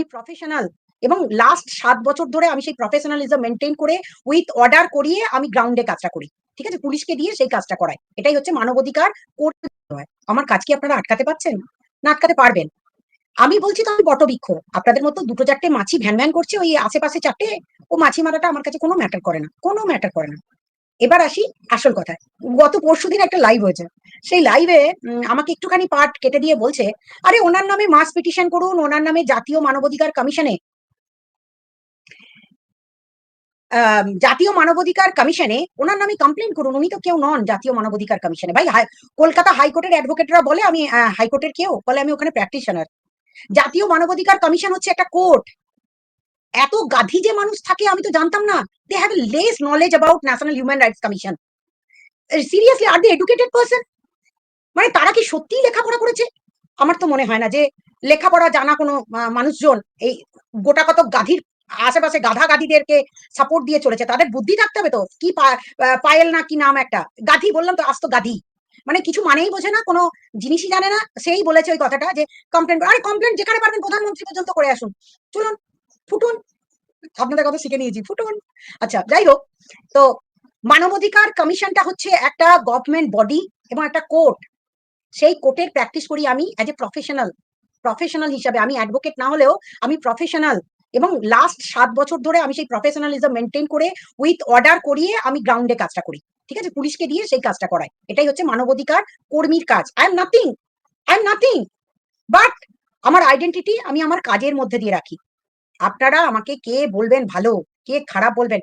আমি প্রফেশনাল এবং লাস্ট সাত বছর ধরে আমি সেই প্রফেশনালিজম মেনটেন করে উইথ অর্ডার করিয়ে আমি গ্রাউন্ডে কাজটা করি। ঠিক আছে? পুলিশকে দিয়ে সেই কাজটা করাই। এটাই হচ্ছে মানবাধিকার করতে হয়। আমার কাজ কি আপনারা আটকাতে পারছেন? না, আটকাতে পারবেন। আমি বলছি তো আমি বটবৃক্ষ। আপনাদের মতো দুটো চারটে মাছি ভ্যান ভ্যান করছে, ওই আশেপাশে চারটে, ও মাছি মারাটা আমার কাছে কোনো ম্যাটার করে না। কোনো ম্যাটার করে না। এবার আসি আসল কথায়। গত পরশু দিন একটা লাইভ হয়েছে। সেই লাইভে আমাকে একটুখানি পার্ট কেটে দিয়ে বলছে, আরে, ওনার নামে মাস পিটিশন করুন, ওনার নামে জাতীয় মানবাধিকার কমিশনে জাতীয় মানবাধিকার কমিশনে ওনার নামে কমপ্লেন করুন, উনি তো কেউ নন জাতীয় মানবাধিকার কমিশনে। ভাই কলকাতা হাইকোর্টের অ্যাডভোকেটরা বলে আমি হাইকোর্টের কেউ? বলে আমি ওখানে প্র্যাকটিশনার জাতীয় মানবাধিকার কমিশন হচ্ছে একটা কোর্ট এত গাধি যে মানুষ থাকে, আমি তো জানতাম না। They have less knowledge about National Human Rights Commission seriously R the educated person মানে তারা কি সত্যিই লেখাপড়া করেছে? আমার তো মনে হয় না যে লেখাপড়া জানা কোনো মানুষজন এই গোটা কত গাধির আশেপাশে গাধা গাধিদেরকে সাপোর্ট দিয়ে চলেছে। তাদের বুদ্ধি থাকতে হবে তো। কি পায়েল না কি নাম একটা? গাধি, বললাম তো, আস্ত গাধি। মানে কিছু মানেই বোঝে না, কোনো জিনিসই জানে না। সেই বলেছে ওই কথাটা যে কমপ্লেন আরে কমপ্লেন যেখানে পারবেন প্রধানমন্ত্রী পর্যন্ত করে আসুন। চলুন ফুটুন। আপনাদের কথা শিখে নিয়েছি, ফুটুন। আচ্ছা যাই হোক, তো মানবাধিকার কমিশনটা হচ্ছে একটা গভর্নমেন্ট বডি এবং একটা কোর্ট সেই কোর্টের প্র্যাকটিস করি আমি অ্যাজ এ প্রফেশনাল প্রফেশনাল হিসাবে। আমি অ্যাডভোকেট না হলেও আমি প্রফেশনাল এবং লাস্ট সাত বছর ধরে আমি সেই প্রফেশনালিজম মেনটেন করে উইথ অর্ডার করিয়ে আমি গ্রাউন্ডে কাজটা করি। ঠিক আছে? পুলিশকে দিয়ে সেই কাজটা করাই। এটাই হচ্ছে মানবাধিকার কর্মীর কাজ। I am nothing I am nothing but আমার আইডেন্টিটি আমি আমার কাজের মধ্যে দিয়ে রাখি। আপনারা আমাকে কে বলবেন ভালো, কে খারাপ বলবেন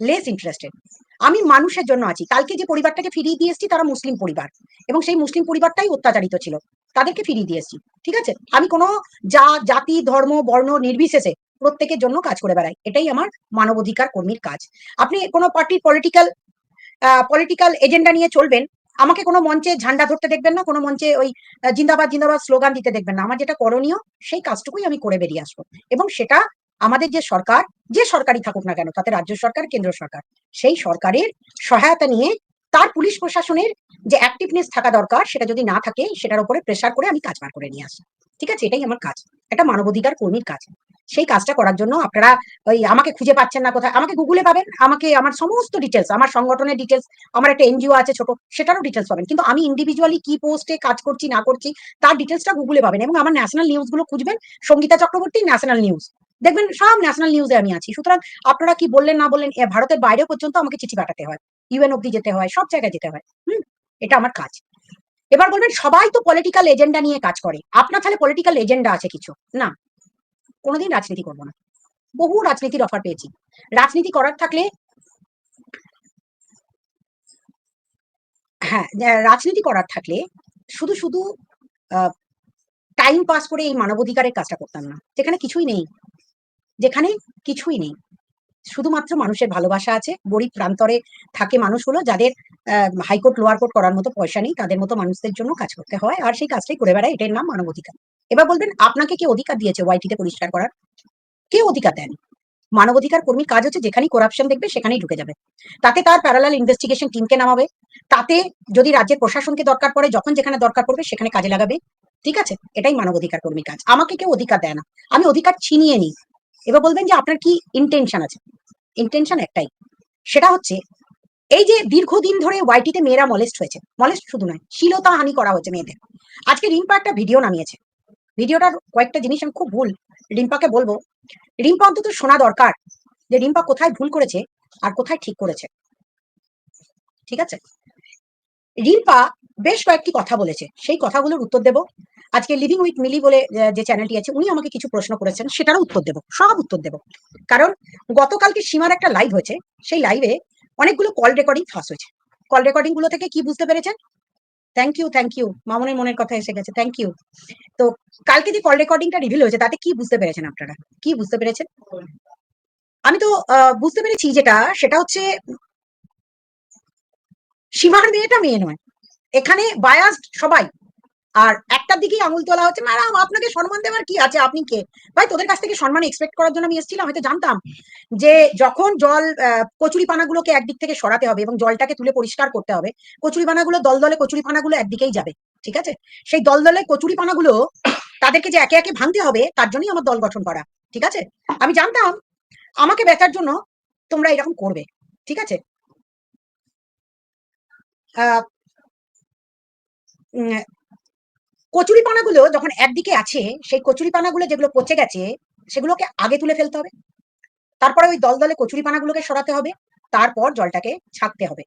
লেস ইন্টারেস্টেড আমি মানুষের জন্য আছি। কালকে যে পরিবারটাকে ফিরিয়ে দিয়ে এসেছি, তারা মুসলিম পরিবার। এবং সেই মুসলিম পরিবারটাই অত্যাচারিত ছিল। তাদেরকে ফিরিয়ে দিয়ে এসেছি। ঠিক আছে? আমি কোনো যা, জাতি, ধর্ম, বর্ণ নির্বিশেষে প্রত্যেকের জন্য কাজ করে বেড়াই। এটাই আমার মানবাধিকার কর্মীর কাজ। আপনি কোনো পার্টির পলিটিক্যাল পলিটিক্যাল এজেন্ডা নিয়ে চলবেন, আমাকে কোনো মঞ্চে ঝান্ডা ধরতে দেখবেন না, কোনো মঞ্চে ওই জিন্দাবাদ জিন্দাবাদ স্লোগান দিতে দেখবেন না। আমার যেটা করণীয়, সেই কাজটুকুই আমি করে বেরিয়ে আসব। এবং সেটা আমাদের যে সরকার, যে সরকারই থাকুক না কেন, তাতে রাজ্য সরকার, কেন্দ্র সরকার, সেই সরকারের সহায়তা নিয়ে তার পুলিশ প্রশাসনের যে অ্যাক্টিভনেস থাকা দরকার, সেটা যদি না থাকে, সেটার উপরে প্রেসার করে আমি কাজ বার করে নিয়ে আসি। ঠিক আছে? এটাই আমার কাজ। একটা মানবাধিকার কর্মীর কাজ। সেই কাজটা করার জন্য আপনারা ওই আমাকে খুঁজে পাচ্ছেন না কোথায়, আমাকে গুগলে পাবেন, আমাকে আমার সমস্ত ডিটেলস আমার সংগঠনের ডিটেলস আমার একটা এনজিও আছে ছোট, সেটারও ডিটেলস পাবেন। কিন্তু আমি ইন্ডিভিজুয়ালি কি পোস্টে কাজ করছি, না করছি, তার ডিটেলসটা গুগলে পাবেন এবং আমার ন্যাশনাল নিউজগুলো খুঁজবেন, সঙ্গীতা চক্রবর্তী ন্যাশনাল নিউজ দেখবেন সব ন্যাশনাল নিউজে আমি আছি। সুতরাং আপনারা কি বললেন, না বললেন ভারতের বাইরেও পর্যন্ত আমাকে চিঠি পাঠাতে হয়। ইউএন অব্দি যেতে হয়, সব জায়গায় যেতে হয়। হুম? এটা আমার কাজ। এবার বলবেন, সবাই তো পলিটিক্যাল এজেন্ডা নিয়ে কাজ করে। আপনার তাহলে পলিটিক্যাল এজেন্ডা আছে কিছু? না। কোনোদিন রাজনীতি করব না। বহু রাজনীতির অফার পেয়েছি। রাজনীতি করার থাকলে হ্যাঁ রাজনীতি করার থাকলে শুধু শুধু টাইম পাস করে এই মানবাধিকারের কাজটা করতাম না। যেখানে কিছুই নেই। যেখানে কিছুই নেই। শুধুমাত্র মানুষের ভালোবাসা আছে। গরিব প্রান্তরে থাকে মানুষগুলো যাদের হাইকোর্ট লোয়ার কোর্ট করার মতো পয়সা নেই। তাদের মতো মানুষদের জন্য কাজ করতে হয়। আর সেই কাজটাই করে বেড়ায়। এটার নাম মানবাধিকার। এবার বলবেন, আপনাকে কে অধিকার দিয়েছে ওয়াইটিতে পরিষ্কার করার? কে অধিকার দেন? মানবাধিকার কর্মীর কাজ হচ্ছে যেখানেই করাপশন দেখবে, সেখানেই ঢুকে যাবে। তাতে তার প্যারালাল ইনভেস্টিগেশন টিমকে নামাবে। তাতে যদি রাজ্যের প্রশাসনকে দরকার পড়ে, যখন যেখানে দরকার পড়বে, সেখানে কাজে লাগাবে। ঠিক আছে? এটাই মানবাধিকার কর্মীর কাজ। আমাকে কেউ অধিকার দেয় না। আমি অধিকার ছিনিয়ে নিই। এবার বলবেন যে আপনার কি ইন্টেনশন আছে? ইন্টেনশন একটাই। সেটা হচ্ছে, এই যে দীর্ঘদিন ধরে ওয়াইটিতে মেয়েরা মলেস্ট হয়েছে মলেস্ট শুধু নয়, শিলতা হানি করা হয়েছে মেয়েদের। আজকে রিম্পা একটা ভিডিও নামিয়েছে। ভিডিওটার কয়েকটা জিনিস আমি খুব ভুল রিম্পাকে বলব। রিম্পা অন্তত শোনা দরকার যে রিম্পা কোথায় ভুল করেছে আর কোথায় ঠিক করেছে। ঠিক আছে? রিম্পা বেশ কয়েকটি কথা বলেছে। সেই কথাগুলোর উত্তর দেব। আজকে লিভিং উইথ মিলি বলে যে চ্যানেলটি আছে, উনি আমাকে কিছু প্রশ্ন করেছেন, সেটারও উত্তর দেব, সব উত্তর দেব। কারণ গতকালকে সীমার একটা লাইভ হয়েছে, সেই লাইভে অনেকগুলো কল রেকর্ডিং ফাঁস হয়েছে। কল রেকর্ডিংগুলো থেকে কি বুঝতে পেরেছেন? থ্যাংক ইউ থ্যাংক ইউ মামনের মনের কথা এসে গেছে থ্যাংক ইউ তো কালকে যে কল রেকর্ডিংটা রিভিল হয়েছে, তাতে কি বুঝতে পেরেছেন আপনারা? কি বুঝতে পেরেছেন? আমি তো বুঝতে পেরেছি যেটা, সেটা হচ্ছে সীমার মেয়েটা মেয়ে নয়। এখানে বায়াসড সবাই। আর একটার দিকেই আঙুল তোলা হচ্ছে, ম্যাডাম, আপনাকে সম্মান দেওয়ার কি আছে? আপনি কে? ভাই, তোদের কাছ থেকে সম্মান এক্সপেক্ট করার জন্য আমি এসেছিলাম, হয়তো জানতাম যে যখন জল কচুরি পানাগুলোকে একদিক থেকে সরাতে হবে এবং জলটাকে তুলে পরিষ্কার করতে হবে কচুরি পানাগুলো দলদলে কচুরি পানাগুলো একদিকেই যাবে, ঠিক আছে? সেই দলদলে কচুরি পানাগুলো তাদেরকে যে একে একে ভাঙতে হবে, তার জন্যই আমার দল গঠন করা, ঠিক আছে? আমি জানতাম, আমাকে বেচার জন্য তোমরা এরকম করবে, ঠিক আছে? কচুরি পানাগুলো যখন একদিকে আছে, সেই কচুরি পানাগুলো যেগুলো পচে গেছে, সেগুলোকে আগে তুলে ফেলতে হবে। তারপরে ওই দল দলে কচুরি পানাগুলোকে সরাতে হবে। তারপর জলটাকে ছাঁকতে হবে।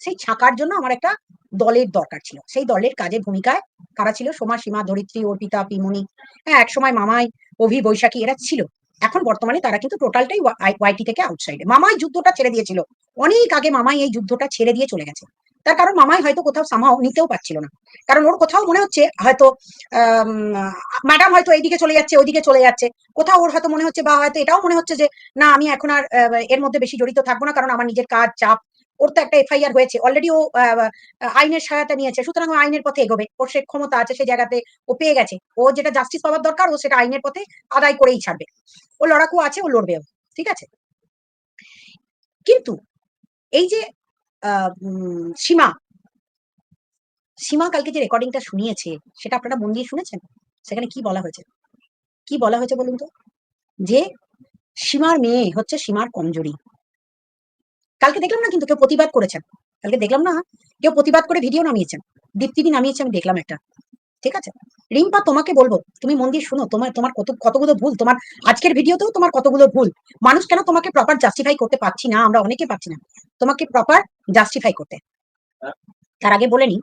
সেই ছাঁকার জন্য আমার একটা দলের দরকার ছিল। সেই দলের কাজের ভূমিকায় কারা ছিল? সোমা, সীমা, ধরিত্রী, অর্পিতা, পিমনি হ্যাঁ একসময় মামাই, অভি, বৈশাখী এরা ছিল। এখন বর্তমানে তারা কিন্তু টোটালটাই ওয়াইটি থেকে আউটসাইডে মামাই যুদ্ধটা ছেড়ে দিয়েছিল। অনেক আগে মামাই এই যুদ্ধটা ছেড়ে দিয়ে চলে গেছে। তার কারণ মামাই হয়তো কোথাও সামাও নিতেও পারছিল না। কারণ ওর কোথাও মনে হচ্ছে হয়তো ম্যাডাম হয়তো এইদিকে চলে যাচ্ছে, ওইদিকে চলে যাচ্ছে। কোথাও ওর হয়তো মনে হচ্ছে বা হয়তো এটাও মনে হচ্ছে যে, না, আমি এখন আর এর মধ্যে বেশি জড়িত থাকব না, কারণ আমার নিজের কাজ চাপ। ওর তো একটা এফআইআর হয়েছে। অলরেডি ও আইনের সহায়তা নিয়েছে। সুতরাং আইনের পথে এগোবে। ওর সে ক্ষমতা আছে সেই জায়গাতে ও পেয়ে গেছে। ও যেটা জাস্টিস পাওয়ার দরকার, ও সেটা আইনের পথে আদায় করেই ছাড়বে। ও লড়াকু আছে, ও লড়বেও। ঠিক আছে? কিন্তু এই যে সীমা। সীমা কালকে যে রেকর্ডিংটা শুনিয়েছে, সেটা আপনারা মন দিয়ে শুনেছেন? সেখানে কি বলা হয়েছে? কি বলা হয়েছে বলুন তো? যে সীমার মেয়ে হচ্ছে সীমার কমজোরি। কালকে দেখলাম না কিন্তু কেউ প্রতিবাদ করেছেন। কালকে দেখলাম না, কেউ প্রতিবাদ করে ভিডিও নামিয়েছেন। দীপ্তিদি নামিয়েছে, আমি দেখলাম একটা। ঠিক আছে? রিম্পা, তোমাকে বলব, তুমি মন দিয়ে শুনো, তোমার তোমার কত, কতগুলো ভুল, তোমার আজকের ভিডিওতেও তোমার কতগুলো ভুল। মানুষ কেন তোমাকে প্রপার জাস্টিফাই করতে পারছি না? আমরা অনেকে পাচ্ছি না। তোমাকে প্রপার জাস্টিফাই করতে। তার আগে বলে নি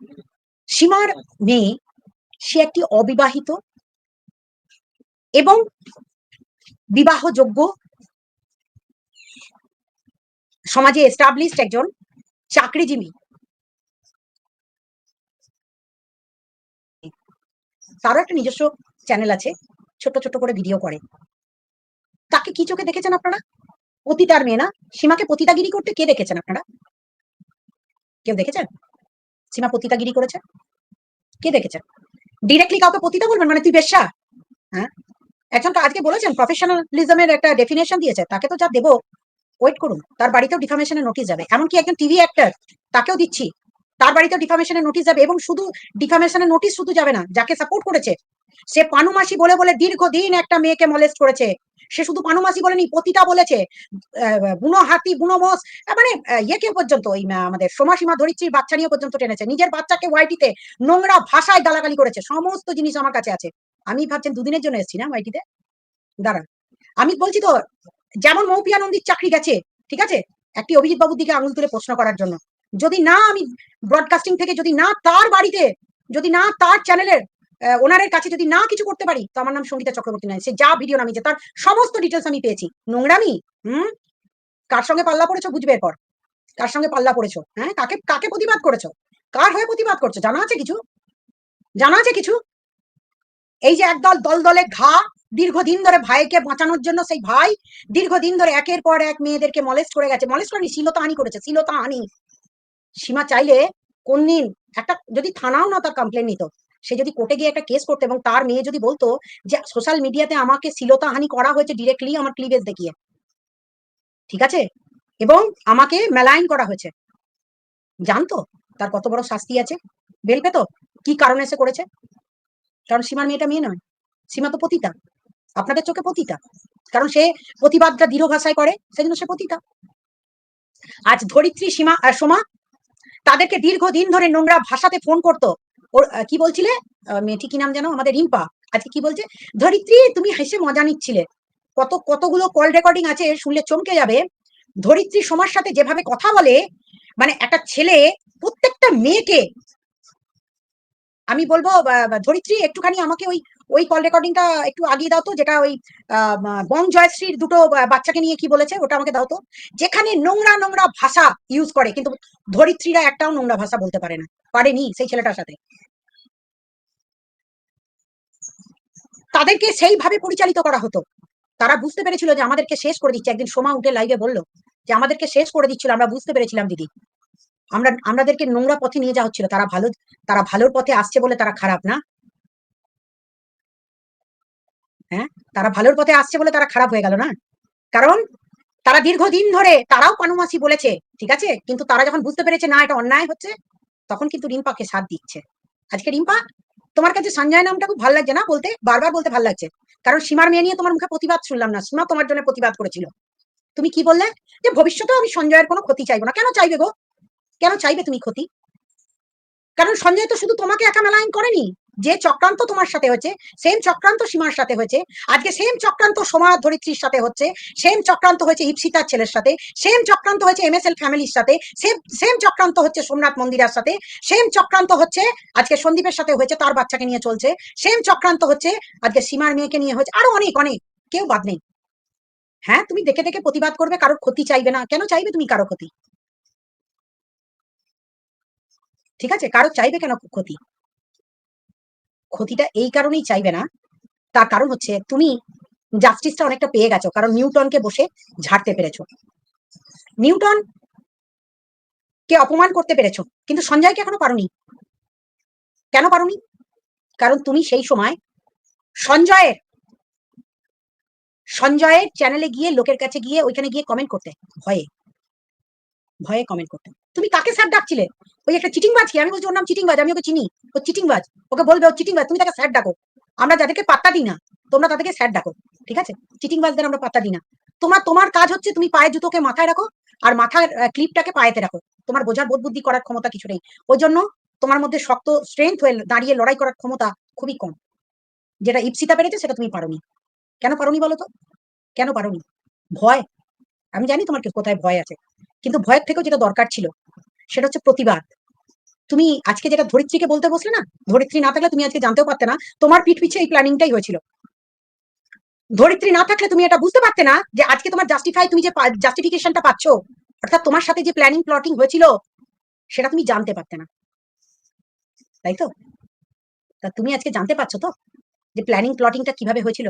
সীমার মেয়ে, সে একটি অবিবাহিত এবং বিবাহযোগ্য সমাজে এস্টাবলিশড একজন চাকরিজীবী। তারও একটা নিজস্ব চ্যানেল আছে ছোট ছোট করে ভিডিও করে। তাকে কি চোখে দেখেছেন আপনারা? পতিতার মেয়ে না? সীমাকে পতিতাগিরি করতে কে দেখেছেন আপনারা? কেউ দেখেছেন? সীমা পতিতাগিরি করেছে? কে দেখেছেন? ডিরেক্টলি কাউকে পতিতা বলবেন? মানে তুই বেশ্যা? হ্যাঁ? একজন আজকে বলেছেন প্রফেশনালিজমের একটা ডেফিনেশন দিয়েছে। তাকে তো যা দেবো ওয়েট করুন। তার বাড়িতেও ডিফামেশনের নোটিশ যাবে। এমনকি একজন টিভি অ্যাক্টর তাকেও দিচ্ছি। তার বাড়িতেও ডিফামেশনের নোটিশ যাবে এবং শুধু ডিফামেশনের নোটিশ শুধু যাবে না, যাকে সাপোর্ট করেছে, সে পানুমাসি বলে বলে দীর্ঘদিন একটা মেয়েকে মলেস্ট করেছে। সে শুধু পানুমাসি বলেনি, পতিতা বলেছে বুনো হাতি, বুনো মোষ মানে ইয়েকে পর্যন্ত, ওই আমাদের সমাসীমা ধরিত্রীর বাচ্চা নিয়ে পর্যন্ত টেনেছে। নিজের বাচ্চাকে ওয়াইটিতে নোংরা ভাষায় গালাগালি করেছে। সমস্ত জিনিস আমার কাছে আছে। আমি ভাবছেন দুদিনের জন্য এসেছি না ওয়াইটিতে দাঁড়ান। আমি বলছি তো, যেমন মৌপিয়া নন্দীর চাকরি গেছে, ঠিক আছে? একটি অভিজিৎ বাবুর দিকে আঙুল তুলে প্রশ্ন করার জন্য। যদি না আমি ব্রডকাস্টিং থেকে যদি না তার বাড়িতে, যদি না তার চ্যানেলের ওনারের কাছে যদি না কিছু করতে পারি, তো আমার নাম সঙ্গীতা চক্রবর্তী নয়। সে যা ভিডিও নামিয়েছে, তার সমস্ত ডিটেলস আমি পেয়েছি। নোংরামি? হুম? কার সঙ্গে পাল্লা পড়েছো বুঝবে এরপর। কার সঙ্গে পাল্লা পড়েছো? হ্যাঁ? কাকে কাকে প্রতিবাদ করেছ? কার হয়ে প্রতিবাদ করছ? জানা আছে কিছু? জানা আছে কিছু? এই যে একদল দল দলে ঘা দীর্ঘদিন ধরে ভাইকে বাঁচানোর জন্য সেই ভাই দীর্ঘদিন ধরে একের পর এক মেয়েদেরকে মলেস্ট করে গেছে। মলেস্ট করেনি শিলতা হানি করেছে শিলতা হানি সীমা চাইলে কোন দিন একটা, যদি থানাও না তার কমপ্লেন নিত, সে যদি কোর্টে গিয়ে একটা কেস করতো এবং তার মেয়ে যদি বলতো যে সোশ্যাল মিডিয়াতে আমাকে শিলতা হানি করা হয়েছে ডিরেক্টলি আমার ক্লিভেজ দেখিয়ে। ঠিক আছে? এবং আমাকে মেলাইন করা হয়েছে। জানতো? তার কত বড় শাস্তি আছে? বেল পেতো? কি কারণে সে করেছে? কারণ সীমার মেয়েটা মেয়ে নয়। সীমা তো পতিতা। আপনাদের চোখে পতিতা। কারণ সে প্রতিবাদটা দৃঢ় ভাষায় করে, সেজন্য সে পতিতা। আজ ধরিত্রী সীমা সোমা তাদেরকে দীর্ঘদিন ধরে নোংরা ভাষাতে ফোন করতো। ওর কি বলছিলে? মেয়েটি কি নাম জানো আমাদের রিম্পা। আজকে কি বলছে? ধরিত্রী, তুমি হেসে মজা নিচ্ছিলে। কত, কতগুলো কল রেকর্ডিং আছে, শুনলে চমকে যাবে। ধরিত্রী সোমার সাথে যেভাবে কথা বলে মানে একটা ছেলে, প্রত্যেকটা মেয়েকে, আমি বলব ধরিত্রী, একটুখানি আমাকে ওই ওই কল রেকর্ডিংটা একটু আগিয়ে দাও তো, যেটা ওই বং জয়শ্রীর দুটো বাচ্চাকে নিয়ে কি বলেছে, ওটা আমাকে দাও তো। যেখানে নোংরা নোংরা ভাষা ইউজ করে, কিন্তু ধরিত্রীরা একটাও নোংরা ভাষা বলতে পারে না, পারেনি সেই ছেলেটার সাথে। তাদেরকে সেইভাবে পরিচালিত করা হতো। তারা বুঝতে পেরেছিল যে আমাদেরকে শেষ করে দিচ্ছে। একদিন সোমা উঠে লাইভে বলল যে, আমাদেরকে শেষ করে দিচ্ছিল, আমরা বুঝতে পেরেছিলাম, দিদি। আমরা, আমাদেরকে নোংরা পথে নিয়ে যাওয়া হচ্ছিল। তারা ভালো, তারা ভালোর পথে আসছে বলে তারা খারাপ না। হ্যাঁ? তারা ভালোর পথে আসছে বলে তারা খারাপ হয়ে গেল না? কারণ তারা দীর্ঘদিন ধরে, তারাও পানুমাসি বলেছে, ঠিক আছে? কিন্তু তারা যখন বুঝতে পেরেছে, না, এটা অন্যায় হচ্ছে, তখন কিন্তু রিম্পাকে সাথ দিচ্ছে। আজকে রিম্পা, তোমার কাছে সঞ্জয় নামটা খুব ভালো লাগছে না বলতে? বারবার বলতে ভালো লাগছে। কারণ সীমার মেয়ে নিয়ে তোমার মুখে প্রতিবাদ শুনলাম না। সীমা তোমার জন্য প্রতিবাদ করেছিল। তুমি কি বললে? যে ভবিষ্যতেও আমি সঞ্জয়ের কোনো ক্ষতি চাইব না। কেন চাইবে গো? কেন চাইবে তুমি ক্ষতি? কারণ সঞ্জয় তো শুধু তোমাকে একা মেলাইন করেনি। যে চক্রান্ত তোমার সাথে হয়েছে সেম চক্রান্ত সীমার সাথে হয়েছে, আজকে সেম চক্রান্ত সোমা ধরিত্রীর সাথে হচ্ছে সেম চক্রান্ত হয়েছে ইপসিতার ছেলের সাথে সেম চক্রান্ত হয়েছে এম এস এল ফ্যামিলির সাথে সেম সেম চক্রান্ত হচ্ছে সোমনাথ মন্দিরের সাথে সেম চক্রান্ত হচ্ছে আজকে সন্দীপের সাথে হয়েছে, তার বাচ্চাকে নিয়ে চলছে সেম চক্রান্ত হচ্ছে আজকে সীমার মেয়েকে নিয়ে হয়েছে, আরও অনেক অনেক, কেউ বাদ নেই। হ্যাঁ তুমি দেখে দেখে প্রতিবাদ করবে, কারোর ক্ষতি চাইবে না, কেন চাইবে তুমি কারও ক্ষতি? ঠিক আছে কারও চাইবে কেন ক্ষতি? ক্ষতিটা এই কারণেই চাইবে না। তার কারণ হচ্ছে, তুমি জাস্টিসটা অনেকটা পেয়ে গেছো, কারণ নিউটনকে বসে ঝাড়তে পেরেছ। নিউটন কে অপমান করতে পেরেছ, কিন্তু সঞ্জয়কে এখনও পারোনি। কেন পারোনি? কারণ তুমি সেই সময় সঞ্জয়ের সঞ্জয়ের চ্যানেলে গিয়ে, লোকের কাছে গিয়ে, ওইখানে গিয়ে কমেন্ট করতে, ভয়ে। ভয়ে কমেন্ট করতে। তুমি কাকে স্যার ডাকছিলে? ওই একটা চিটিংবাজ কি? আমি বলছি, ওর নাম চিটিংবাজ, আমি ওকে চিনি। ও চিটিংবাজ, ওকে বলবে, ও চিটিংবাজ, তুমি তাকে স্যার ডাকো। আমরা যাদেরকে পাত্তা দিই না, তোমরা তাদেরকে স্যার ডাকো, ঠিক আছে? চিটিংবাজদের আমরা পাত্তা দিই না। তোমার তোমার কাজ হচ্ছে তুমি পায়ের জুতোকে মাথায় রাখো আর মাথার ক্লিপটাকে পায়েতে রাখো। তোমার বোঝার বোধ বুদ্ধি করার ক্ষমতা কিছু নেই। ওই জন্য তোমার মধ্যে শক্ত স্ট্রেংথ হয়ে দাঁড়িয়ে লড়াই করার ক্ষমতা খুবই কম। যেটা ইপসিতা পেরেছে, সেটা তুমি পারোনি। কেন পারোনি বলো তো? কেন পারোনি? ভয়? আমি জানি তোমার কোথায় ভয় আছে। কিন্তু ভয়ের থেকেও যেটা দরকার ছিল, সেটা হচ্ছে প্রতিবাদ। তুমি আজকে যেটা ধরিত্রীকে বলতে বসলে না, ধরিত্রী না থাকলে তুমি আজকে জানতেও পারতে না, তোমার পিঠ পিছে এই প্ল্যানিংটাই হয়েছিল। ধরিত্রী না থাকলে তুমি এটা বুঝতে পারতে না যে আজকে তোমার জাস্টিফাই তুমি যে জাস্টিফিকেশনটা পাচ্ছ, অর্থাৎ তোমার সাথে যে প্ল্যানিং প্লটিং হয়েছিল, সেটা তুমি জানতে পারতে না। তাই তো? তা তুমি আজকে জানতে পারছ তো যে প্ল্যানিং প্লটিংটা কীভাবে হয়েছিল?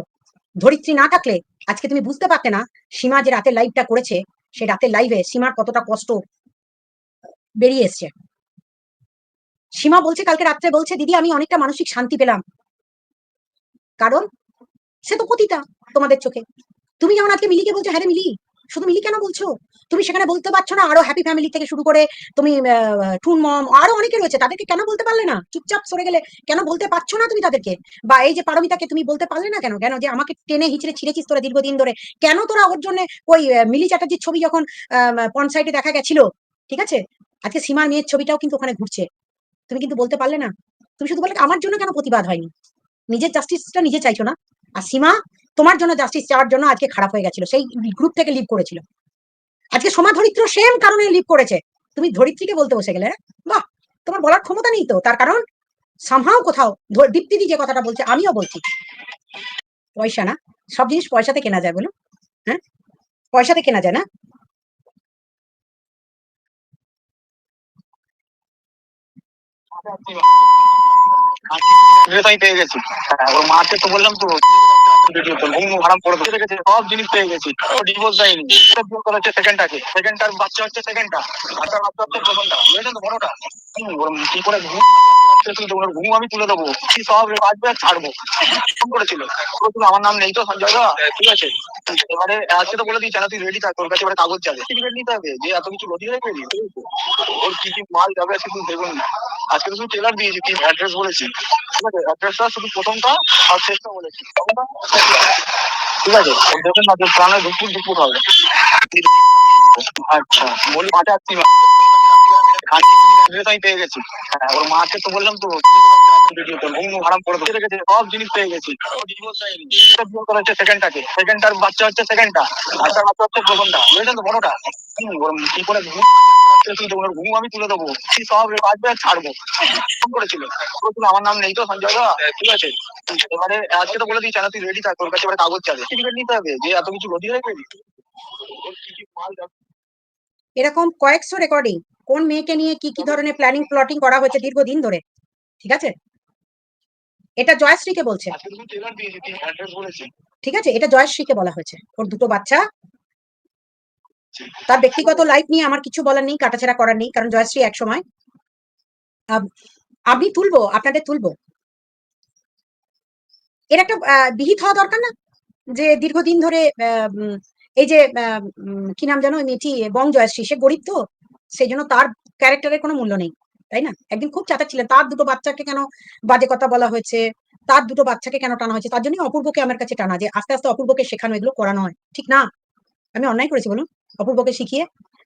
ধরিত্রী না থাকলে আজকে তুমি বুঝতে পারতে না, সীমা যে রাতে লাইভটা করেছে সে রাতের লাইভে সীমার কতটা কষ্ট বেরিয়ে এসছে। সীমা বলছে, কালকে রাত্রে বলছে, দিদি, আমি অনেকটা মানসিক শান্তি পেলাম। কারণ সে তো পতিতা তোমাদের চোখে। তুমি যেমন আজকে মিলিকে বলছো হ্যাঁ মিলি। শুধু মিলি কেন বলছো? তুমি সেখানে বলতে পারছ না, আরও হ্যাপি ফ্যামিলি থেকে শুরু করে তুমি টুন মম আরও অনেকে রয়েছে, তাদেরকে কেন বলতে পারলে না? চুপচাপ সরে গেলে কেন বলতে পারছ না তুমি তাদেরকে? বা এই যে পারমিতাকে তুমি বলতে পারলে না কেন? কেন যে আমাকে টেনে হিচড়ে ছিঁড়েছিস তোরা দীর্ঘদিন ধরে? কেন তোরা ওর জন্য ওই মিলি চ্যাটার্জির ছবি যখন পন সাইডে দেখা গেছিল, ঠিক আছে? আজকে সীমার মেয়ের ছবিটাও কিন্তু ওখানে ঘুরছে। তুমি কিন্তু বলতে পারলে না। তুমি শুধু বললে, আমার জন্য কেন প্রতিবাদ হয়নি? নিজের জাস্টিসটা নিজে চাইছো না? আর সীমা তোমার জন্য জাস্টিস চাওয়ার জন্য আজকে খারাপ হয়ে গেছিল। সেই গ্রুপ থেকে লিভ করেছিল। আজকে সোমা ধরিত্র সেম কারণে লিভ করেছে। তুমি ধরিত্রীকে বলতে বসে গেলে? বাহ, তোমার বলার ক্ষমতা নেই তো। তার কারণ সামহাও কোথাও দীপ্তিদি যে কথাটা বলছে, আমিও বলছি। পয়সা না, সব জিনিস পয়সাতে কেনা যায় বলো হ্যাঁ? পয়সাতে কেনা যায় না? পেয়ে গেছি। মাকে তো বললাম তো। সব জিনিস পেয়ে গেছি। ও ডিভোর্স দেয়নি। বিয়ে করা হচ্ছে সেকেন্ডটাকে সেকেন্ডটার বাচ্চা আর বাচ্চা হচ্ছে প্রথমটা বুঝলেন তো কি করে ঘুম ঘুম আমি তুলে দেবো। কি সব আর ছাড়বো। ফোন করেছিল। আমার নাম নেই তো সঞ্জয় দা? ঠিক আছে। এবারে আজকে তো বলে দিয়েছে না তুই রেডি থাক, তোর কাছে এবারে কাগজ যাবে। নিতে হবে। যে এত কিছু রেডি হয়ে গেলি? ওর কি কি মাল যাবে তুমি দেখুন না। আজকে তো শুধু টেলার দিয়েছি কি অ্যাড্রেস বলেছি ঠিক আছে অ্যাড্রেসটা শুধু প্রথমটা আর শেষটা বলেছি। ঠিক আছে, দেখুন না প্রাণে দুপুর দুপুর হবে আচ্ছা বলি মাঠে আসছি আমি পেয়ে গেছি। হ্যাঁ ওর মাকে তো বললাম তো হারাম বাচ্চা হচ্ছে সেকেন্ডটা আর তার বাচ্চা হচ্ছে প্রথমটা। বুঝলেন তো, বড়টা? কি করে ঘুম আমি তুলে দেবো। সব আর ছাড়বো। ফোন করেছিল। আমার নাম নেই তো সঞ্জয় দা। ঠিক আছে। এবারে আজকে তো বলে দিয়েছে না তুই রেডি থাক তোর কাছে এবারে কাগজ যাবে সার্টিফিকেট নিতে হবে যে এত কিছু রেডি হয়ে এরকম কয়েকশো রেকর্ডিং কোন মেয়েকে নিয়ে কি কি ধরনের প্ল্যানিং প্লটিং করা হয়েছে দীর্ঘদিন ধরে? ঠিক আছে? এটা জয়শ্রীকে বলেছি। ঠিক আছে? এটা জয়শ্রীকে বলা হয়েছে। ওর দুটো বাচ্চা তার ব্যক্তিগত লাইফ নিয়ে আমার কিছু বলার নেই, কাটাছেড়া করার নেই, কারণ জয়শ্রী এক সময় আমি তুলবো, আপনাদের তুলবো। এর একটা বিহিত হওয়া দরকার না? যে দীর্ঘদিন ধরে এই যে কি নাম জানো মেয়েটি, বং জয়শ্রী, সে গরিব তো, সেই জন্য তার ক্যারেক্টারের কোনো মূল্য নেই, তাই না? একদিন খুব চাচাচ্ছিলেন তার দুটো বাচ্চাকে কেন বাজে কথা বলা হয়েছে? তার দুটো বাচ্চাকে কেন টানা হয়েছে? তার জন্যই অপূর্বকে আমার কাছে টানা, যে আস্তে আস্তে অপূর্বকে শেখানো, এগুলো করানো হয়, ঠিক না? আমি অন্যায় করেছি, বলুন। অপূর্বকে শিখিয়ে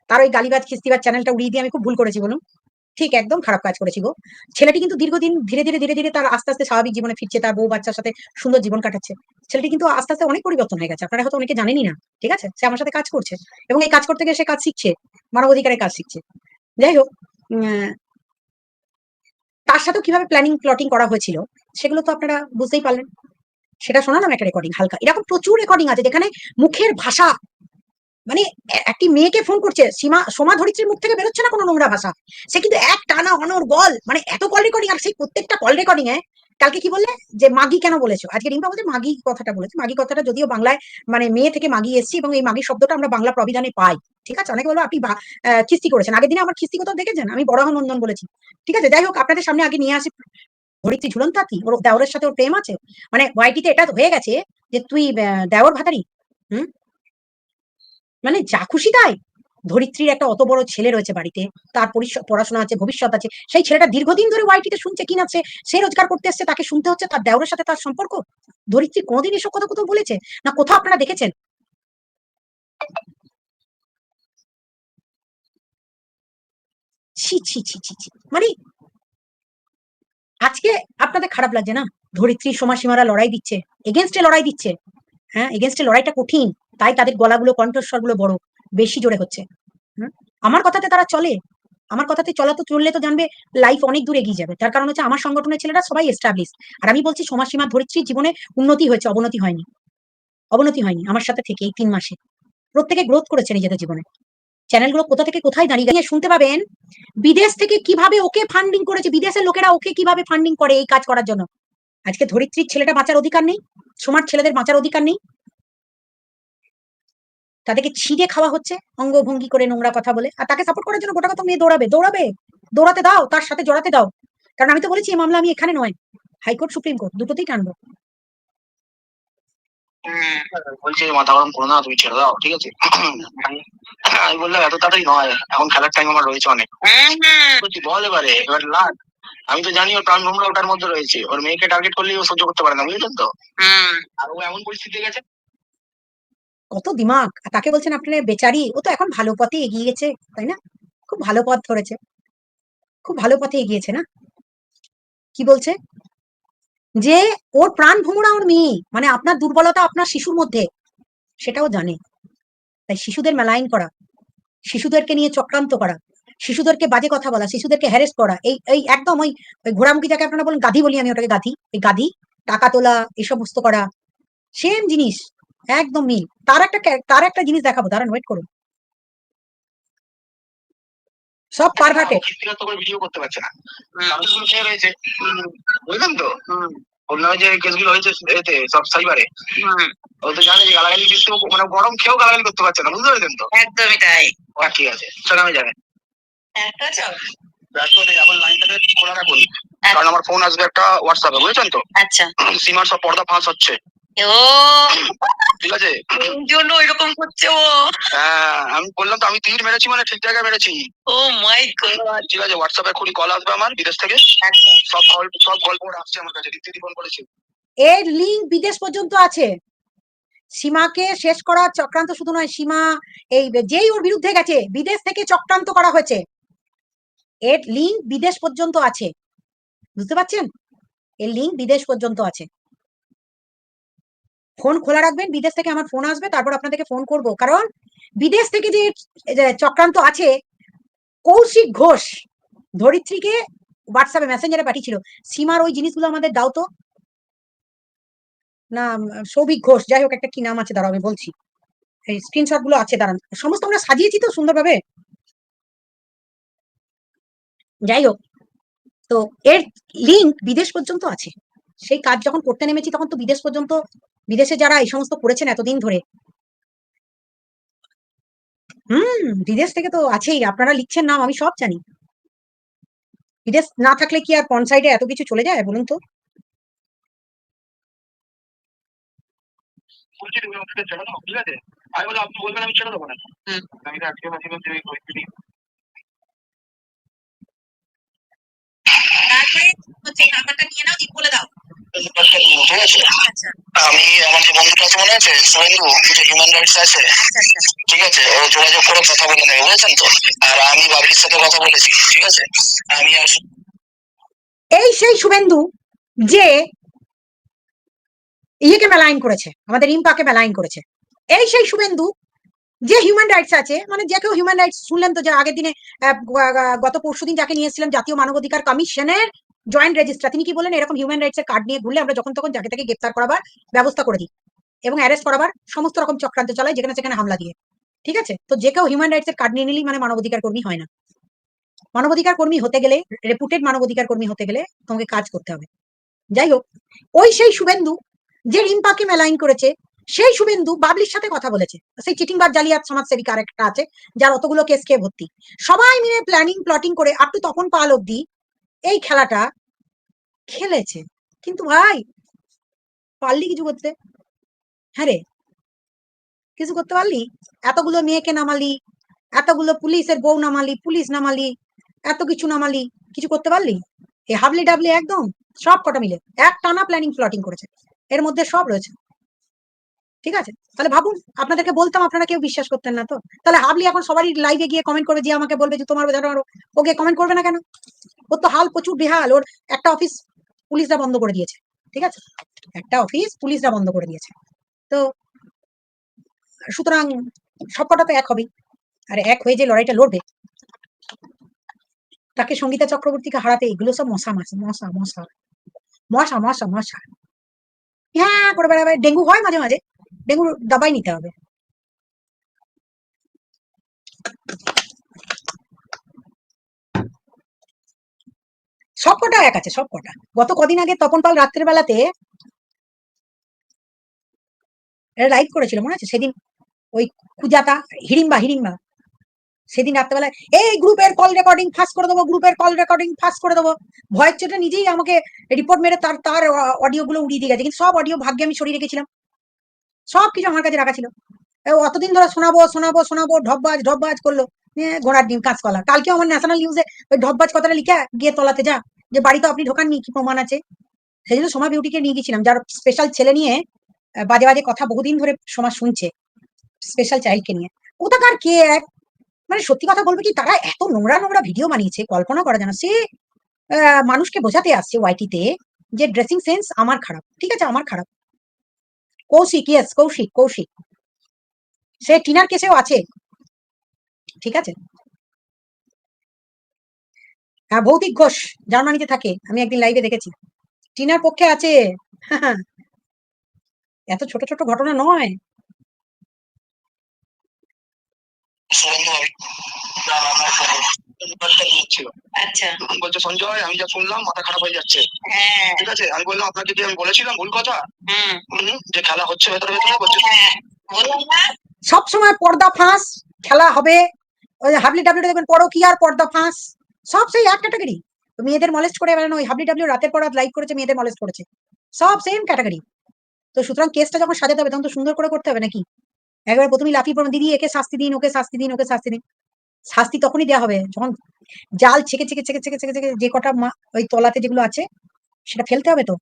তার ওই গালিবাজ, খিস্তিবাজ চ্যানেলটা উড়িয়ে দিয়ে আমি খুব ভুল করেছি, বলুন। ঠিক একদম খারাপ কাজ করেছি গো। ছেলেটি কিন্তু দীর্ঘদিন ধীরে ধীরে ধীরে ধীরে তার আস্তে আস্তে স্বাভাবিক জীবনে ফিরছে, তার বউ বাচ্চার সাথে সুন্দর জীবন কাটাচ্ছে। ছেলেটি কিন্তু আস্তে আস্তে অনেক পরিবর্তন হয়ে গেছে। আপনারা হয়তো অনেকে জানেনই না, ঠিক আছে? সে আমার সাথে কাজ করছে এবং এই কাজ করতে গিয়ে সে কাজ শিখছে, মানবাধিকারের কাজ শিখছে। যাই হোক তার সাথেও কীভাবে প্ল্যানিং প্লটিং করা হয়েছিল, সেগুলো তো আপনারা বুঝতেই পারলেন। সেটা শোনালাম একটা রেকর্ডিং হালকা। এরকম প্রচুর রেকর্ডিং আছে যেখানে মুখের ভাষা মানে একটি মেয়েকে ফোন করছে, সীমা, সোমা ধরিত্রীর মুখ থেকে বেরোচ্ছে না কোনো নোংরা ভাষা? সে কিন্তু এক টানা অনর গল মানে এত কল রেকর্ডিং আর সেই প্রত্যেকটা কল রেকর্ডিং এ কালকে কি বললে? যে মাগি কেন বলেছ? আজকে রিম্পা বলছে মাগি কথাটা বলেছে। মাগি কথাটা যদিও বাংলায় মানে মেয়ে থেকে মাগি এসছি এবং এই মাগি শব্দটা আমরা বাংলা প্রবিধানে পাই। ঠিক আছে? অনেকে বলব আপনি খিস্তি করেছেন। আগের দিনে আমার খিস্তি কোথাও দেখেছেন? আমি বরাহ নন্দন বলেছি। ঠিক আছে? যাই হোক, আপনাদের সামনে আগে নিয়ে আসি। ধরিত্রী ঝুলন্ত হাতি ওর দেওরের সাথে ওর প্রেম আছে? মানে ওয়াইটিতে এটা হয়ে গেছে যে তুই দেওর ভাতারি, হুম? মানে যা খুশি তাই। ধরিত্রীর একটা অত বড় ছেলে রয়েছে বাড়িতে, তার পড়াশোনা আছে, ভবিষ্যৎ আছে, সেই ছেলেটা দীর্ঘদিন ধরে ওয়াইটিতে শুনছে, কি নাচ্ছে সে রোজগার করতে এসছে, তাকে শুনতে হচ্ছে, তার দেওরের সাথে তার সম্পর্ক? ধরিত্রী কোনোদিন এসব কথা কোথাও বলেছে? না কোথাও আপনারা দেখেছেন? মানে আজকে আপনাদের খারাপ লাগছে না? ধরিত্রী সমাসীমারা লড়াই দিচ্ছে এগেনস্টে লড়াই দিচ্ছে হ্যাঁ এগেনস্টে লড়াইটা কঠিন। তাই তাদের গলাগুলো, কণ্ঠস্বরগুলো বড়, বেশি জোরে হচ্ছে। আমার কথাতে তারা চলে। আমার কথাতে চলা তো, চললে তো জানবে লাইফ অনেক দূর এগিয়ে যাবে। তার কারণ হচ্ছে আমার সংগঠনের ছেলেরা সবাই এস্টাবলিশ আর আমি বলছি সমাসীমা ধরিত্রীর জীবনে উন্নতি হয়েছে, অবনতি হয়নি। অবনতি হয়নি, আমার সাথে থেকে এই তিন মাসে। প্রত্যেকে গ্রোথ করেছে নিজেদের জীবনে। চ্যানেলগুলো কোথা থেকে কোথায় দাঁড়িয়ে শুনতে পাবেন? বিদেশ থেকে কীভাবে ওকে ফান্ডিং করেছে? বিদেশের লোকেরা ওকে কীভাবে ফান্ডিং করে এই কাজ করার জন্য? আজকে ধরিত্রীর ছেলেটা বাঁচার অধিকার নেই, সমার ছেলেদের বাঁচার অধিকার নেই। তাদেরকে ছিঁড়ে খাওয়া হচ্ছে অঙ্গভঙ্গি করে নোংরা কথা বলে। আর তাকে সাপোর্ট করার জন্য গোটা কথা মেয়ে দৌড়াবে? দৌড়াবে? দৌড়াতে দাও তার সাথে জড়াতে দাও। কারণ আমি তো বলেছি এই মামলা আমি এখানে নয় হাইকোর্ট সুপ্রিম কোর্ট দুটোতেই টানবো। বলছে মাথা গরম করো না তুমি ছেড়ে দাও ঠিক আছে? আমি বললাম এত তাড়াতাড়ি নয় এখন খেলার টাইম আমার রয়েছে অনেক। বলছি বল এবারে এবার লাগ। আমি তো জানি ওর প্রাণ ভ্রমণ ওটার মধ্যে রয়েছে ওর মেয়েকে টার্গেট করলেই ও সহ্য করতে পারে না বুঝলেন তো? আর ও এমন পরিস্থিতি গেছে কত দিমাগ। তাকে বলছেন আপনার বেচারি, ও তো এখন ভালো পথে এগিয়ে গেছে, তাই না? খুব ভালো পথ ধরেছে। খুব ভালো পথে এগিয়েছে না? কি বলছে? যে ওর প্রাণ ভোমরা ওর মেয়ে মানে আপনার দুর্বলতা আপনার শিশুর মধ্যে, সেটাও জানে। তাই শিশুদের মেলাইন করা, শিশুদেরকে নিয়ে চক্রান্ত করা, শিশুদেরকে বাজে কথা বলা, শিশুদেরকে হ্যারেস করা, এই এই একদম ওই ওই ঘোড়ামুখী যাকে আপনারা বলেন গাধি বলি আমি ওটাকে গাধি, এই গাধি, টাকা তোলা এই সমস্ত করা সেম জিনিস। একদম মিল। তার একটা তার একটা জিনিস দেখাবো দাঁড়ান ওয়েট করুন। সব ব্যক্তিগত করে ভিডিও করতে পারছে না। রয়েছে বুঝলেন তো? নামে যে কেসগুলো হয়েছে এতে সব সাইবারে ও তো জানে যে গালাগালি দিচ্ছে মানে গরম খেয়েও গালাগালি করতে পারছে না বুঝতে পেরেছেন তো? একদমই তাই। ঠিক আছে সেটা যাবে। একটা চল ব্যস্ত নেই এখন লাইনটাকে খোলা রাখুন কারণ আমার ফোন আসবে একটা হোয়াটসঅ্যাপে বুঝেছেন তো? আচ্ছা। সীমার সব পর্দা ফাঁস হচ্ছে। ঠিক আছে। এই জন্য ওইরকম করছে ও? হ্যাঁ আমি বললাম তো আমি তীর মেরেছি মানে ঠিক জায়গায় মেরেছি। Oh my God. ঠিক আছে হোয়াটসঅ্যাপে খুবই কল আসবে আমার বিদেশ থেকে। আচ্ছা। সব গল্প সব গল্প আসছে আমার কাছে দীপ্তি ফোন করেছে। এর লিঙ্ক বিদেশ পর্যন্ত আছে। সীমাকে শেষ করার চক্রান্ত শুধু নয় সীমা এই যেই ওর বিরুদ্ধে গেছে বিদেশ থেকে চক্রান্ত করা হয়েছে। এর লিঙ্ক বিদেশ পর্যন্ত আছে। বুঝতে পারছেন? এর লিঙ্ক বিদেশ পর্যন্ত আছে। ফোন খোলা রাখবেন, বিদেশ থেকে আমার ফোন আসবে, তারপর আপনাদেরকে ফোন করব। কারণ বিদেশ থেকে যে চক্রান্ত আছে, কৌশিক ঘোষ ধরিত্রীকে হোয়াটসঅ্যাপে মেসেঞ্জারে পাঠিয়েছিল। সীমার ওই জিনিসগুলো আমাদের দাও তো। না, সৌভিক ঘোষ, যাই হোক, একটা কি নাম আছে, দাঁড়াও আমি বলছি। এই স্ক্রিনশটগুলো আছে, দাঁড়ান। সমস্ত আমরা সাজিয়েছি তো সুন্দরভাবে। যাই হোক, তো এর লিঙ্ক বিদেশ পর্যন্ত আছে। সেই কাজ যখন করতে নেমেছি, তখন তো বিদেশ পর্যন্ত বিদেশে যারা এই সমস্ত করেছেন এতদিন ধরে। হুম বিদেশ থেকে তো আছেই আপনারা লিখছেন নাম আমি সব জানি। বিদেশ না থাকলে কি আর পঞ্চায়েতে এত কিছু চলে যায় বলুন তো? আমি বলে আপনি বলবেন আমি ছেড়ে দেবো না। আমি তো আজকে মাঝে আর আমি বাবলির সাথে কথা বলেছি ঠিক আছে আমি আর এই সেই শুভেন্দু যে ইয়েকে মেলাইন করেছে, আমাদের ইম্পাকে মেলাইন করেছে। এই সেই শুভেন্দু যে হিউম্যান রাইটস আছে মানে যে কেউ হিউম্যান রাইটস শুনলেন তো যে আগের দিনে গত পরশুদিন যাকে নিয়ে এসেছিলাম জাতীয় মানবাধিকার কমিশনের জয়েন্ট রেজিস্ট্রার তিনি কি বললেন এরকম হিউম্যান রাইটস এর কার্ড নিয়ে ঘুরলে আমরা যখন তখন যাকে তাকে গ্রেপ্তার করাবার ব্যবস্থা করে দিই এবং অ্যারেস্ট করাবার সমস্ত রকম চক্রান্ত চালায় যেখানে সেখানে হামলা দিয়ে। ঠিক আছে? তো যে কেউ হিউম্যান রাইটস এর কার্ড নিয়ে নিলেই মানে মানবাধিকার কর্মী হয় না। মানবাধিকার কর্মী হতে গেলে রেপুটেড মানবাধিকার কর্মী হতে গেলে তোমাকে কাজ করতে হবে। যাই হোক, ওই সেই শুভেন্দু যে রিম্পাকে মেলাইন করেছে সেই শুভেন্দু বাবলির সাথে কথা বলেছে। সেই চিটিংবাজ জালিয়াত সমাজসেবিকা আরেকটা আছে, যার অতগুলো কেস খেয়ে ভর্তি। সবাই মিলে প্ল্যানিং প্লটিং করে আপ টু তখন পাল অব্দি এই খেলাটা খেলেছে। কিন্তু ভাই, পারলি কিছু করতে? হ্যাঁ রে। কিছু করতে পারলি? এতগুলো মেয়েকে নামালি, এতগুলো পুলিশের বউ নামালি, পুলিশ নামালি, এত কিছু নামালি, কিছু করতে পারলি? এ হাবলি ডাবলি একদম সব কটা মিলে। এক টানা প্ল্যানিং প্লটিং করেছে। এর মধ্যে সব রয়েছে। ঠিক আছে? তাহলে ভাবুন, আপনাদেরকে বলতাম, আপনারা কেউ বিশ্বাস করতেন না তো। তাহলে হাবলি এখন সবারই লাইভে গিয়ে কমেন্ট করবে যে আমাকে বলবে যে, তোমার আরও, ওকে কমেন্ট করবে না কেন? ওর তো হাল প্রচুর বেহাল। ওর একটা অফিস পুলিশরা বন্ধ করে দিয়েছে। ঠিক আছে? একটা অফিস পুলিশরা বন্ধ করে দিয়েছে। তো সুতরাং সবকটা তো এক হবেই। আর এক হয়ে যে লড়াইটা লড়বে, তাকে সঙ্গীতা চক্রবর্তীকে হারাতে এগুলো সব মশা মাছ মশা মশা। মশা মশা মশা। হ্যাঁ করে বেড়াবে। ডেঙ্গু হয় মাঝে মাঝে। ডেঙ্গুর দাবাই নিতে হবে। সব কটা এক আছে, সব কটা। গত কদিন আগে তপন পাল রাত্রের বেলাতে লাইভ করেছিল, মনে আছে? সেদিন ওই কুজাতা, হিড়িম্বা হিড়িম্বা। সেদিন রাত্রেবেলায় এই গ্রুপের কল রেকর্ডিং ফাঁস করে দেবো, গ্রুপের কল রেকর্ডিং ফাঁস করে দেবো। ভয়ের চোটে নিজেই আমাকে রিপোর্ট মেরে তার তার অডিও গুলো উড়িয়ে দিয়ে গেছে। কিন্তু সব অডিও ভাগ্যে আমি সরিয়ে রেখেছিলাম। সব কিছু আমার কাছে রাখা ছিল। অতদিন ধরে শোনাবো শোনাবো শোনাবো ঢপবাজ ঢপবাজ করল। ঘোড়ার ডিম, কাঁচকলা। কালকেও আমার ন্যাশনাল নিউজে ওই ঢপবাজ কথাটা লিখে গিয়ে তলাতে যা, যে বাড়িতে আপনি ঢোকাননি, কি প্রমাণ আছে? সেই জন্য সোমা বিউটিকে নিয়ে গেছিলাম, যার স্পেশাল ছেলে নিয়ে বাজে বাজে কথা বহুদিন ধরে সোমা শুনছে স্পেশাল চাইল্ডকে নিয়ে। কোথাকার কে এক? মানে সত্যি কথা বলব কি, তারা এত নোংরা নোংরা ভিডিও বানিয়েছে কল্পনা করা যায় না। সে মানুষকে বোঝাতে আসছে ওয়াইটিতে যে ড্রেসিং সেন্স আমার খারাপ, ঠিক আছে, আমার খারাপ। কৌশিক ইয়েস কৌশিক কৌশিক সে টিনার কেসেও আছে ঠিক আছে হ্যাঁ ভৌতিক ঘোষ জার্মানিতে থাকে আমি একদিন লাইভে দেখেছি টিনার পক্ষে আছে এত ছোট ছোট ঘটনা নয় ছিল আচ্ছা। বলছে সঞ্জয় আমি যা শুনলাম মাথা খারাপ হয়ে যাচ্ছে। হ্যাঁ। ঠিক আছে? আমি বললাম আপনাকে কি আমি বলেছিলাম ভুল কথা হুম। হুম, যে খেলা হচ্ছে ভেতরে ভেতরে বলছে হ্যাঁ। সব সময় পর্দা ফাঁস খেলা হবে। ওই হাবলি ডাবলিউ দেখবেন পরও কি আর পর্দা ফাঁস। সব সেই এক ক্যাটাগরি মেয়েদের মলেস্ট করে বেড়ানো ওই হাবলি ডাবলিউ রাতের পর রাত লাইভ করেছে মেয়েদের মলেস্ট করেছে। সব সেম ক্যাটাগরি তো সুতরাং কেসটা যখন সাজাতে হবে তখন তো সুন্দর করে করতে হবে নাকি? একবার প্রথমেই লাফিয়ে পড়বেন দিদি একে শাস্তি দিন ওকে শাস্তি দিন ওকে শাস্তি দিন। শাস্তি তখনই দেওয়া হবে। যখন জাল ছেকে ছেকে ছেকে ছেকে ছেকে ছেকে যে কটা ওই তলাতে যেগুলো আছে, সেটা ফেলতে হবে তো?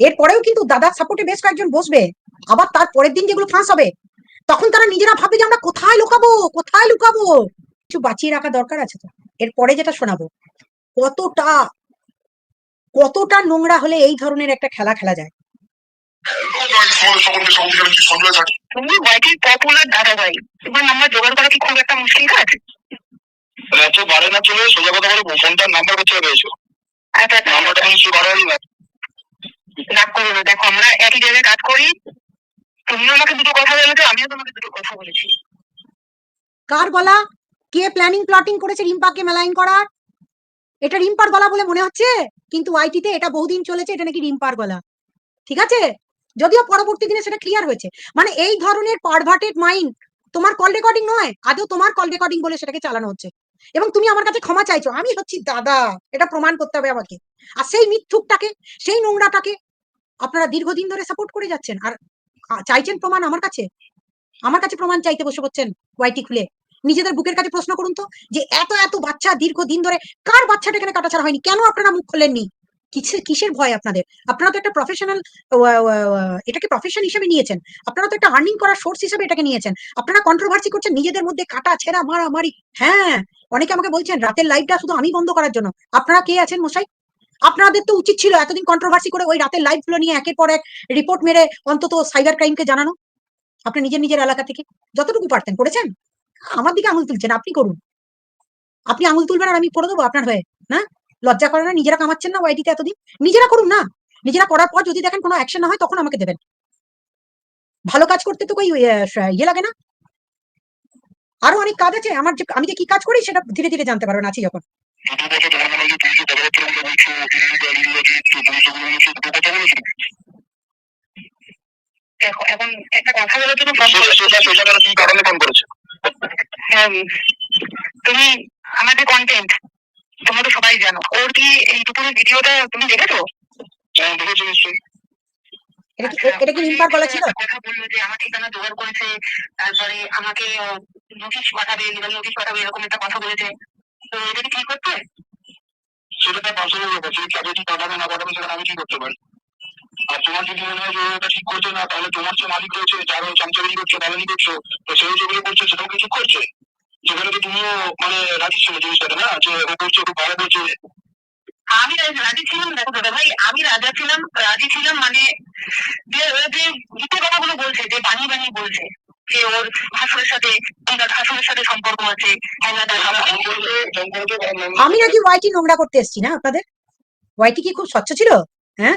এরপরেও কিন্তু দাদার সাপোর্টে বেশ কয়েকজন বসবে। আবার তার পরের দিন যেগুলো ফাঁস হবে, তখন তারা নিজেরা ভাববে যে আমরা কোথায় লুকাবো কোথায় লুকাবো? কিছু বাঁচিয়ে রাখা দরকার আছে তো। এরপরে যেটা শোনাবো, কতটা কতটা নোংরা হলে এই ধরনের একটা খেলা খেলা যায়। তুমি পপুলার দাদা ভাই। তোমার নাম্বার জোগাড় করা কি খুব একটা মুশকিল কাজ? এত বাড়ে না চলে সোজা কথা বলব ফোনটার নাম্বার কোথায় পেয়েছ? আচ্ছা আচ্ছা। নাম্বারটা না রাগ করো না দেখো আমরা একই জায়গায় কাজ করি। তুমিও আমাকে দুটো কথা বলেছ আমিও তোমাকে দুটো কথা বলেছি। কার গলা কে প্ল্যানিং প্লটিং করেছে রিম্পাকে মেলাইন করার? এটা রিম্পার গলা বলে মনে হচ্ছে? কিন্তু আইটিতে এটা বহুদিন চলেছে এটা নাকি রিম্পার গলা ঠিক আছে? যদিও পরবর্তী দিনে সেটা ক্লিয়ার হয়েছে। মানে এই ধরনের পারভার্টেড মাইন্ড তোমার কল রেকর্ডিং নয়, আদৌ তোমার কল রেকর্ডিং বলে সেটাকে চালানো হচ্ছে। এবং তুমি আমার কাছে ক্ষমা চাইছো, আমি হচ্ছি দাদা, এটা প্রমাণ করতে হবে আমাকে। আর সেই মিথ্যুকটাকে, সেই নোংরাটাকে আপনারা দীর্ঘদিন ধরে সাপোর্ট করে যাচ্ছেন। আর চাইছেন প্রমাণ আমার কাছে? আমার কাছে প্রমাণ চাইতে বসে পড়ছেন ওয়াইটি খুলে? নিজেদের বুকের কাছে প্রশ্ন করুন তো, যে এত এত বাচ্চা দীর্ঘদিন ধরে, কার বাচ্চাটা এখানে কাটাছাড়া হয়নি? কেন আপনারা মুখ খোলেননি? কিসের কিসের ভয় আপনাদের? আপনারা তো একটা প্রফেশনাল এটাকে প্রফেশন হিসেবে নিয়েছেন। আপনারা তো একটা আর্নিং করার সোর্স হিসেবে এটাকে নিয়েছেন। আপনারা কন্ট্রোভার্সি করছেন, নিজেদের মধ্যে কাটা, ছেঁড়া মারামারি হ্যাঁ অনেকে আমাকে বলছেন, রাতের লাইভটা শুধু আমি বন্ধ করার জন্য। আপনারা কে আছেন মশাই? আপনাদের তো উচিত ছিল এতদিন কন্ট্রোভার্সি করে ওই রাতের লাইভগুলো নিয়ে একের পর এক রিপোর্ট মেরে অন্তত সাইবার ক্রাইমকে জানানো। আপনি নিজের নিজের এলাকা থেকে যতটুকু পারতেন করেছেন? আমার দিকে আঙুল তুলছেন, আপনি করুন। আপনি আঙুল তুলবেন আর আমি করে দেবো আপনার হয়ে, না? লজ্জা করে না নিজেরা কামাচ্ছেন না ওয়াইটিতে এতদিন? নিজেরা করুন না। নিজেরা করার পর যদি দেখেন কোনো অ্যাকশন না হয় তখন আমাকে দেবেন। ভালো কাজ করতে তো কই ইয়ে ইয়ে লাগে না। আরও অনেক কাজ আছে আমার যে আমি যে কি কাজ করি সেটা ধীরে ধীরে জানতে পারবেন আছি যখন। এখন একটা কথা বলার জন্য ফোন সেটা সেটা সেটা কেন কি কারণে ফোন করেছ? হ্যাঁ, তুমি আমাদের কন্টেন্ট তোমরা তো সবাই জানো। ওর কি এই দুপুরের ভিডিওটা তুমি দেখেছ? হ্যাঁ দেখেছি নিশ্চয়ই। এটা কি রিম্পার গলা ছিল? কথা বলল যে আমার ঠিকানা জোগাড় করেছে তারপরে আমাকে নোটিশ পাঠাবে লিগাল নোটিশ পাঠাবে এরকম একটা কথা বলেছে। তো এটা কি ঠিক হচ্ছে? সেটা তার পার্সোনাল ব্যাপার সে কাকে পাঠাবে না পাঠাবে সেটা আমি কি করতে পারি? আর তোমার যদি মনে হয় যে ও এটা ঠিক করছে না তাহলে তোমার যে মালিক রয়েছে করছ দালালি করছ তো সেই যেগুলো করছে সেটাও কিছু করছে? যেখানে তো তুমিও মানে রাজি ছিল জিনিসটাতে না? যে ও করছে খুব ভালো করছে আমি রাজি ছিলাম দেখো দাদা ভাই আমি রাজা ছিলাম রাজি ছিলাম মানে যে যে মিথ্যে কথাগুলো বলছে যে বানিয়ে বানিয়ে বলছে যে ওর ভাসুরের সাথে ভাসুরের সাথে সম্পর্ক আছে হ্যাঁ আমি নাকি ওয়াইটি নোংরা করতে এসেছি না আপনাদের? ওয়াইটি কি খুব স্বচ্ছ ছিল? হ্যাঁ?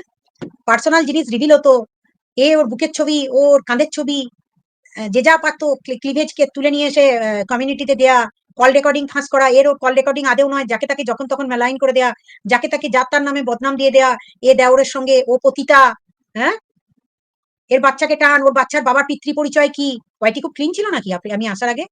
পার্সোনাল জিনিস রিভিল হতো। এ ওর বুকের ছবি ওর কাঁধের ছবি যে যা পারতো ক্লিভেজ কে তুলে নিয়ে এসে কমিউনিটিতে দেয়া কল রেকর্ডিং ফাঁস করা, এর কল রেকর্ডিং আদেও নয়, যাকে তাকে যখন তখন মেলাইন করে দেয়া, যাকে তাকে যার তার নামে বদনাম দিয়ে দেয়া, এ দেওরের সঙ্গে ও পতিতা হ্যাঁ? এর বাচ্চাকে টান, ওর বাচ্চার বাবার পিতৃ পরিচয় কি? কয়টি খুব ক্লিন ছিল নাকি? আপনি, আমি আসার আগে?